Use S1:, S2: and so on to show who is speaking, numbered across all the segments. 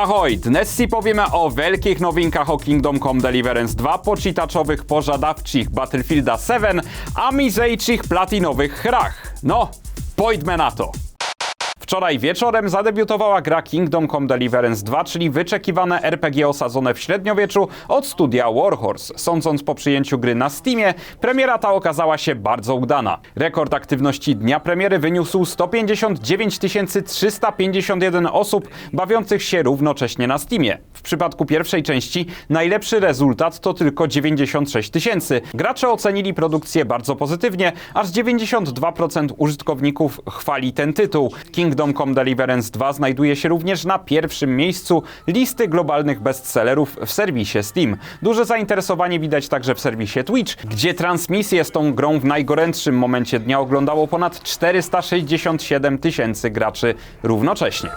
S1: Ahoj! Dnes powiemy o wielkich nowinkach o Kingdom Come Deliverance 2, poczytaczowych, pożadawczych Battlefielda 7, a mizejczych platinowych hrach. No, pojdźmy na to! Wczoraj wieczorem zadebiutowała gra Kingdom Come Deliverance 2, czyli wyczekiwane RPG osadzone w średniowieczu od studia Warhorse. Sądząc po przyjęciu gry na Steamie, premiera ta okazała się bardzo udana. Rekord aktywności dnia premiery wyniósł 159 351 osób bawiących się równocześnie na Steamie. W przypadku pierwszej części najlepszy rezultat to tylko 96 tysięcy. Gracze ocenili produkcję bardzo pozytywnie, aż 92% użytkowników chwali ten tytuł. Kingdom Come Deliverance 2 znajduje się również na pierwszym miejscu listy globalnych bestsellerów w serwisie Steam. Duże zainteresowanie widać także w serwisie Twitch, gdzie transmisję z tą grą w najgorętszym momencie dnia oglądało ponad 467 tysięcy graczy równocześnie.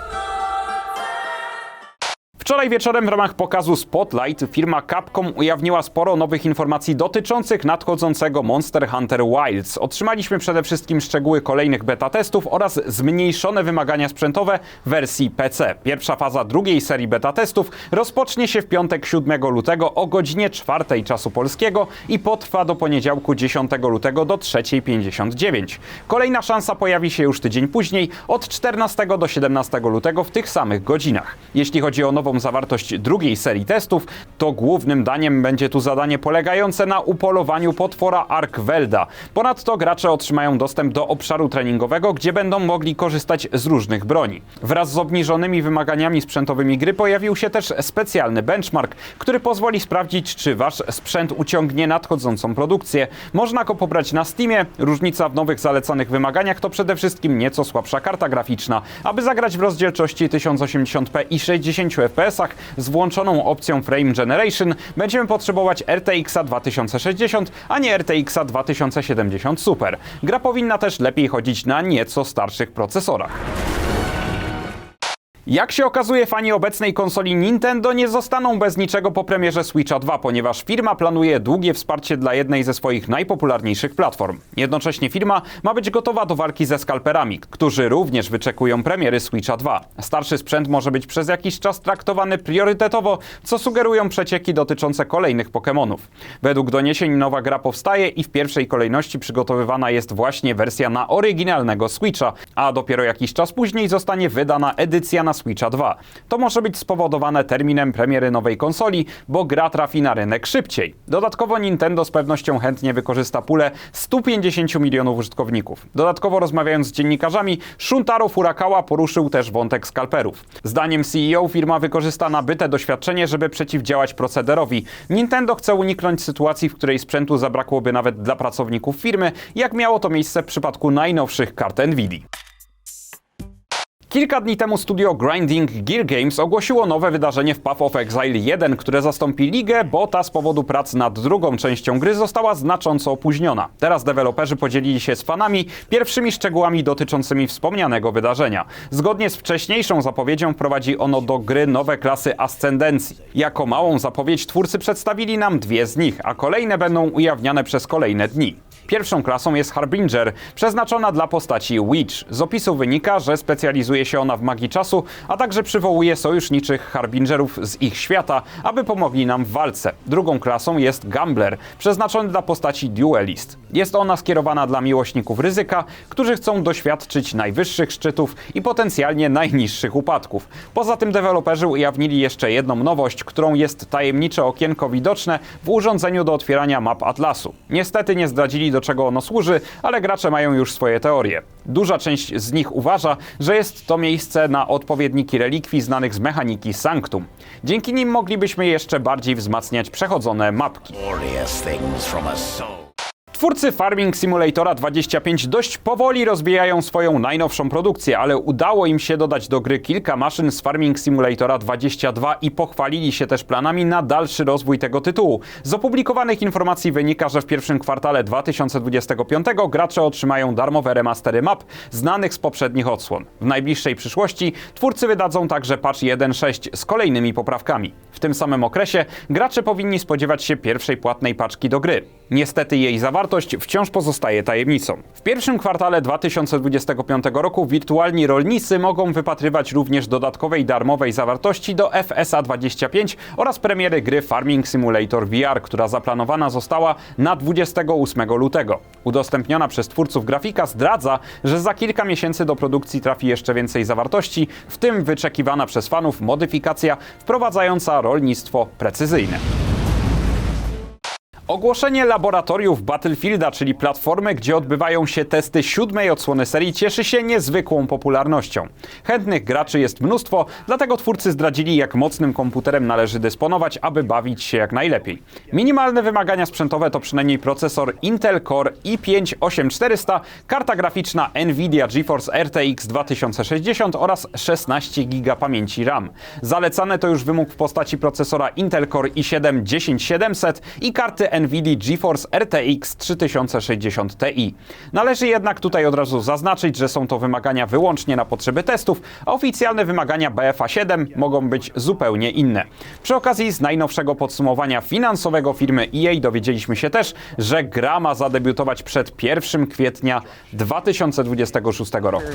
S1: Wczoraj wieczorem w ramach pokazu Spotlight firma Capcom ujawniła sporo nowych informacji dotyczących nadchodzącego Monster Hunter Wilds. Otrzymaliśmy przede wszystkim szczegóły kolejnych beta testów oraz zmniejszone wymagania sprzętowe wersji PC. Pierwsza faza drugiej serii beta testów rozpocznie się w piątek 7 lutego o godzinie 4 czasu polskiego i potrwa do poniedziałku 10 lutego do 3.59. Kolejna szansa pojawi się już tydzień później od 14 do 17 lutego w tych samych godzinach. Jeśli chodzi o nową zawartość drugiej serii testów, to głównym daniem będzie tu zadanie polegające na upolowaniu potwora Arkwelda. Ponadto gracze otrzymają dostęp do obszaru treningowego, gdzie będą mogli korzystać z różnych broni. Wraz z obniżonymi wymaganiami sprzętowymi gry pojawił się też specjalny benchmark, który pozwoli sprawdzić, czy wasz sprzęt uciągnie nadchodzącą produkcję. Można go pobrać na Steamie. Różnica w nowych zalecanych wymaganiach to przede wszystkim nieco słabsza karta graficzna. Aby zagrać w rozdzielczości 1080p i 60 fps, z włączoną opcją Frame Generation będziemy potrzebować RTX 2060, a nie RTX 2070 Super. Gra powinna też lepiej chodzić na nieco starszych procesorach. Jak się okazuje, fani obecnej konsoli Nintendo nie zostaną bez niczego po premierze Switcha 2, ponieważ firma planuje długie wsparcie dla jednej ze swoich najpopularniejszych platform. Jednocześnie firma ma być gotowa do walki ze skalperami, którzy również wyczekują premiery Switcha 2. Starszy sprzęt może być przez jakiś czas traktowany priorytetowo, co sugerują przecieki dotyczące kolejnych Pokémonów. Według doniesień nowa gra powstaje i w pierwszej kolejności przygotowywana jest właśnie wersja na oryginalnego Switcha, a dopiero jakiś czas później zostanie wydana edycja na Switcha 2. To może być spowodowane terminem premiery nowej konsoli, bo gra trafi na rynek szybciej. Dodatkowo Nintendo z pewnością chętnie wykorzysta pulę 150 milionów użytkowników. Dodatkowo rozmawiając z dziennikarzami, Shuntaro Furakała poruszył też wątek skalperów. Zdaniem CEO firma wykorzysta nabyte doświadczenie, żeby przeciwdziałać procederowi. Nintendo chce uniknąć sytuacji, w której sprzętu zabrakłoby nawet dla pracowników firmy, jak miało to miejsce w przypadku najnowszych kart Nvidia. Kilka dni temu studio Grinding Gear Games ogłosiło nowe wydarzenie w Path of Exile 1, które zastąpi ligę, bo ta z powodu prac nad drugą częścią gry została znacząco opóźniona. Teraz deweloperzy podzielili się z fanami pierwszymi szczegółami dotyczącymi wspomnianego wydarzenia. Zgodnie z wcześniejszą zapowiedzią wprowadzi ono do gry nowe klasy Ascendencji. Jako małą zapowiedź twórcy przedstawili nam dwie z nich, a kolejne będą ujawniane przez kolejne dni. Pierwszą klasą jest Harbinger, przeznaczona dla postaci Witch. Z opisu wynika, że specjalizuje się ona w magii czasu, a także przywołuje sojuszniczych Harbingerów z ich świata, aby pomogli nam w walce. Drugą klasą jest Gambler, przeznaczony dla postaci Duelist. Jest ona skierowana dla miłośników ryzyka, którzy chcą doświadczyć najwyższych szczytów i potencjalnie najniższych upadków. Poza tym deweloperzy ujawnili jeszcze jedną nowość, którą jest tajemnicze okienko widoczne w urządzeniu do otwierania map Atlasu. Niestety nie zdradzili do czego ono służy, ale gracze mają już swoje teorie. Duża część z nich uważa, że jest to miejsce na odpowiedniki relikwii znanych z mechaniki Sanctum. Dzięki nim moglibyśmy jeszcze bardziej wzmacniać przechodzone mapki. Twórcy Farming Simulatora 25 dość powoli rozbijają swoją najnowszą produkcję, ale udało im się dodać do gry kilka maszyn z Farming Simulatora 22 i pochwalili się też planami na dalszy rozwój tego tytułu. Z opublikowanych informacji wynika, że w pierwszym kwartale 2025 gracze otrzymają darmowe remastery map znanych z poprzednich odsłon. W najbliższej przyszłości twórcy wydadzą także patch 1.6 z kolejnymi poprawkami. Tym samym okresie gracze powinni spodziewać się pierwszej płatnej paczki do gry. Niestety jej zawartość wciąż pozostaje tajemnicą. W pierwszym kwartale 2025 roku wirtualni rolnicy mogą wypatrywać również dodatkowej darmowej zawartości do FSA 25 oraz premiery gry Farming Simulator VR, która zaplanowana została na 28 lutego. Udostępniona przez twórców grafika zdradza, że za kilka miesięcy do produkcji trafi jeszcze więcej zawartości, w tym wyczekiwana przez fanów modyfikacja wprowadzająca rolnictwo precyzyjne. Ogłoszenie laboratoriów Battlefielda, czyli platformy, gdzie odbywają się testy siódmej odsłony serii, cieszy się niezwykłą popularnością. Chętnych graczy jest mnóstwo, dlatego twórcy zdradzili, jak mocnym komputerem należy dysponować, aby bawić się jak najlepiej. Minimalne wymagania sprzętowe to przynajmniej procesor Intel Core i5 8400, karta graficzna Nvidia GeForce RTX 2060 oraz 16 GB pamięci RAM. Zalecane to już wymóg w postaci procesora Intel Core i7 10700 i karty Nvidia GeForce RTX 3060 Ti. Należy jednak tutaj od razu zaznaczyć, że są to wymagania wyłącznie na potrzeby testów, a oficjalne wymagania BFA 7 mogą być zupełnie inne. Przy okazji z najnowszego podsumowania finansowego firmy EA dowiedzieliśmy się też, że gra ma zadebiutować przed 1 kwietnia 2026 roku.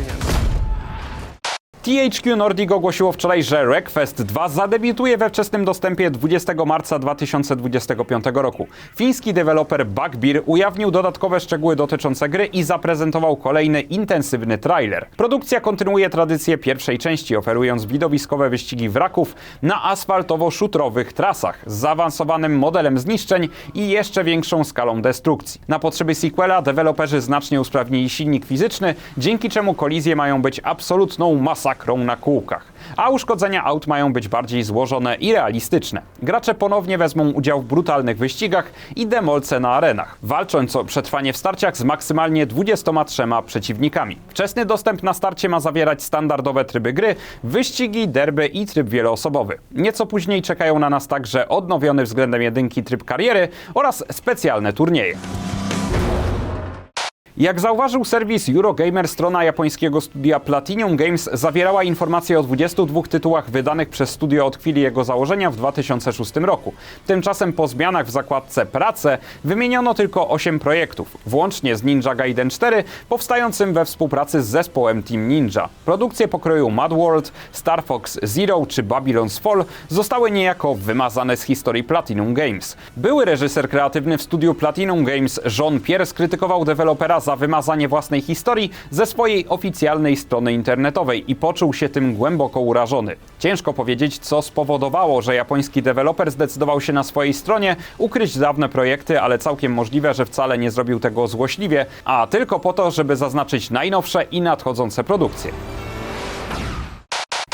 S1: THQ Nordic ogłosiło wczoraj, że Wreckfest 2 zadebiutuje we wczesnym dostępie 20 marca 2025 roku. Fiński deweloper Bugbear ujawnił dodatkowe szczegóły dotyczące gry i zaprezentował kolejny intensywny trailer. Produkcja kontynuuje tradycję pierwszej części, oferując widowiskowe wyścigi wraków na asfaltowo-szutrowych trasach z zaawansowanym modelem zniszczeń i jeszcze większą skalą destrukcji. Na potrzeby sequela deweloperzy znacznie usprawnili silnik fizyczny, dzięki czemu kolizje mają być absolutną masakrą na kółkach, a uszkodzenia aut mają być bardziej złożone i realistyczne. Gracze ponownie wezmą udział w brutalnych wyścigach i demolce na arenach, walcząc o przetrwanie w starciach z maksymalnie 23 przeciwnikami. Wczesny dostęp na starcie ma zawierać standardowe tryby gry, wyścigi, derby i tryb wieloosobowy. Nieco później czekają na nas także odnowiony względem jedynki tryb kariery oraz specjalne turnieje. Jak zauważył serwis Eurogamer, strona japońskiego studia Platinum Games zawierała informacje o 22 tytułach wydanych przez studio od chwili jego założenia w 2006 roku. Tymczasem po zmianach w zakładce Prace wymieniono tylko 8 projektów, włącznie z Ninja Gaiden 4, powstającym we współpracy z zespołem Team Ninja. Produkcje pokroju Mad World, Star Fox Zero czy Babylon's Fall zostały niejako wymazane z historii Platinum Games. Były reżyser kreatywny w studiu Platinum Games John Pierre skrytykował dewelopera za wymazanie własnej historii ze swojej oficjalnej strony internetowej i poczuł się tym głęboko urażony. Ciężko powiedzieć, co spowodowało, że japoński deweloper zdecydował się na swojej stronie ukryć dawne projekty, ale całkiem możliwe, że wcale nie zrobił tego złośliwie, a tylko po to, żeby zaznaczyć najnowsze i nadchodzące produkcje.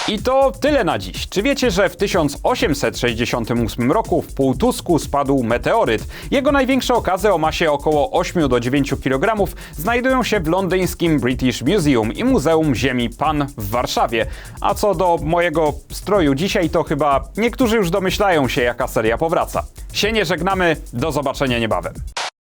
S1: I to tyle na dziś. Czy wiecie, że w 1868 roku w Półtusku spadł meteoryt? Jego największe okazy o masie około 8 do 9 kg znajdują się w londyńskim British Museum i Muzeum Ziemi Pan w Warszawie. A co do mojego stroju dzisiaj, to chyba niektórzy już domyślają się, jaka seria powraca. Się nie żegnamy, do zobaczenia niebawem.